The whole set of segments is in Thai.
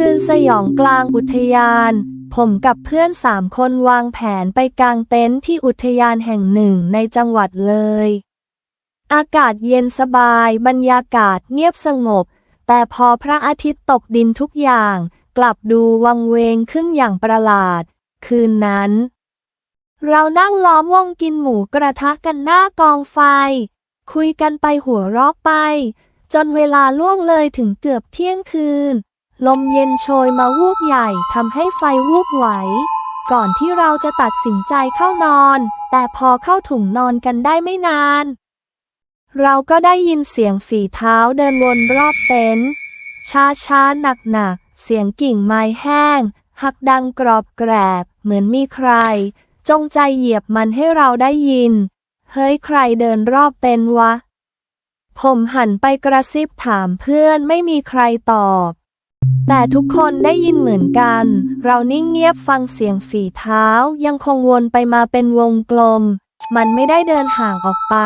คืนสยองกลางอุทยาน ผมกับเพื่อนสามคนวางแผนไปกางเต็นท์ที่อุทยานแห่งหนึ่งในจังหวัดเลย อากาศเย็นสบายบรรยากาศเงียบสงบ แต่พอพระอาทิตย์ตกดินทุกอย่าง กลับดูวังเวงขึ้นอย่างประหลาด คืนนั้น เรานั่งล้อมวงกินหมูกระทะกันหน้ากองไฟ คุยกันไปหัวเรอกไป จนเวลาล่วงเลยถึงเกือบเที่ยงคืน ลมเย็นโชยมาวูบใหญ่ทำให้ไฟวูบไหว ก่อนที่เราจะตัดสินใจเข้านอน แต่พอเข้าถุงนอนกันได้ไม่นาน เราก็ได้ยินเสียงฝีเท้าเดินวนรอบเต็นท์ช้าช้าๆหนักหนักๆ เสียงกิ่งไม้แห้ง หักดังกรอบแกรบ เหมือนมีใคร จงใจเหยียบมันให้เราได้ยิน เฮ้ยใครเดินรอบเต็นท์วะ ผมหันไปกระซิบถามเพื่อนไม่มีใครตอบ แต่ทุกคนได้ยินเหมือนกัน เรานิ่งเงียบฟังเสียงฝีเท้ายังคงวนไปมาเป็นวงกลม มันไม่ได้เดินห่างออกไป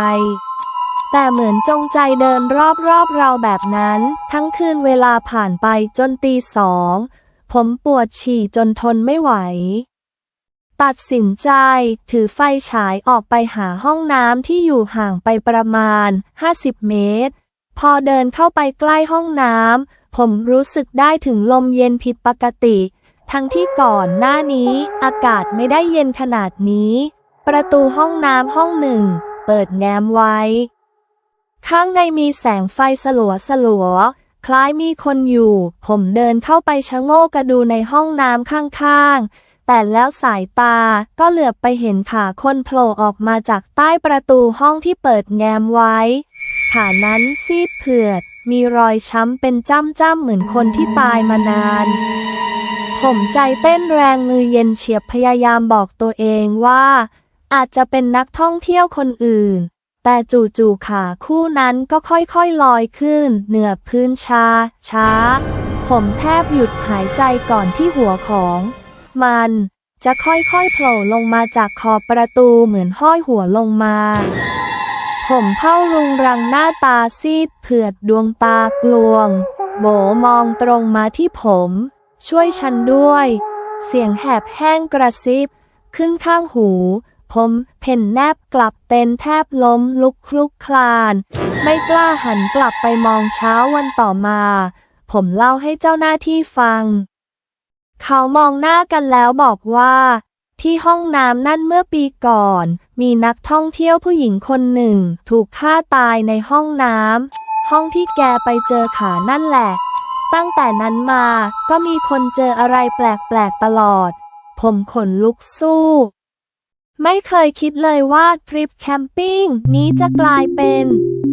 แต่เหมือนจงใจเดินรอบๆเราแบบนั้น ทั้งคืนเวลาผ่านไปจนตีสอง ผมปวดฉี่จนทนไม่ไหว ตัดสินใจ ถือไฟฉายออกไปหาห้องน้ำที่อยู่ห่างไปประมาณ 50 เมตร พอเดินเข้าไปใกล้ห้องน้ำ ผมรู้สึกได้ถึงลมเย็นผิดปกติ ทั้งที่ก่อนหน้านี้ อากาศไม่ได้เย็นขนาดนี้ ประตูห้องน้ำห้องหนึ่ง เปิดแง้มไว้ ข้างในมีแสงไฟสลัวสลัวคล้ายมีคนอยู่ ผมเดินเข้าไปชะโงกกระดูในห้องน้ำข้างๆ แต่แล้วสายตาก็เหลือบไปเห็นขาคนโผล่ออกมาจากใต้ประตูห้องที่เปิดแง้มไว้ ขานั้นซีดเผือด มีรอยช้ำเป็นจ้ำๆเหมือนคนที่ตายมานาน ผมใจเต้นแรงมือเย็นเฉียบพยายามบอกตัวเองว่า อาจจะเป็นนักท่องเที่ยวคนอื่น แต่จู่ๆขาคู่นั้นก็ค่อยๆลอยขึ้น เหนือพื้นช้าช้าผมแทบหยุดหายใจก่อนที่หัวของ มัน จะค่อยๆโผล่ลงมาจากขอบประตูเหมือนห้อยหัวลงมา ผมเผ้ารุงรังหน้าตาซีดเผือดดวงตากลวง โบมองตรงมาที่ผม ช่วยฉันด้วย เสียงแหบแห้งกระซิบ ขึ้นข้างหู ผมเพ่นแนบกลับเต็นแทบล้มลุกคลุกคลาน ไม่กล้าหันกลับไปมองเช้าวันต่อมาผมเล่าให้เจ้าหน้าที่ฟัง เขามองหน้ากันแล้วบอกว่า ที่ห้องน้ำนั่นเมื่อปีก่อน มีนักท่องเที่ยวผู้หญิงคนหนึ่ง ถูกฆ่าตายในห้องน้ำห้องที่แกไปเจอขานั่นแหละ ตั้งแต่นั้นมาก็มีคนเจออะไรแปลกๆตลอด ผมขนลุกสู้ ไม่เคยคิดเลยว่าทริปแคมปิ้งนี้จะกลายเป็น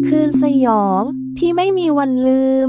คืนสยองที่ไม่มีวันลืม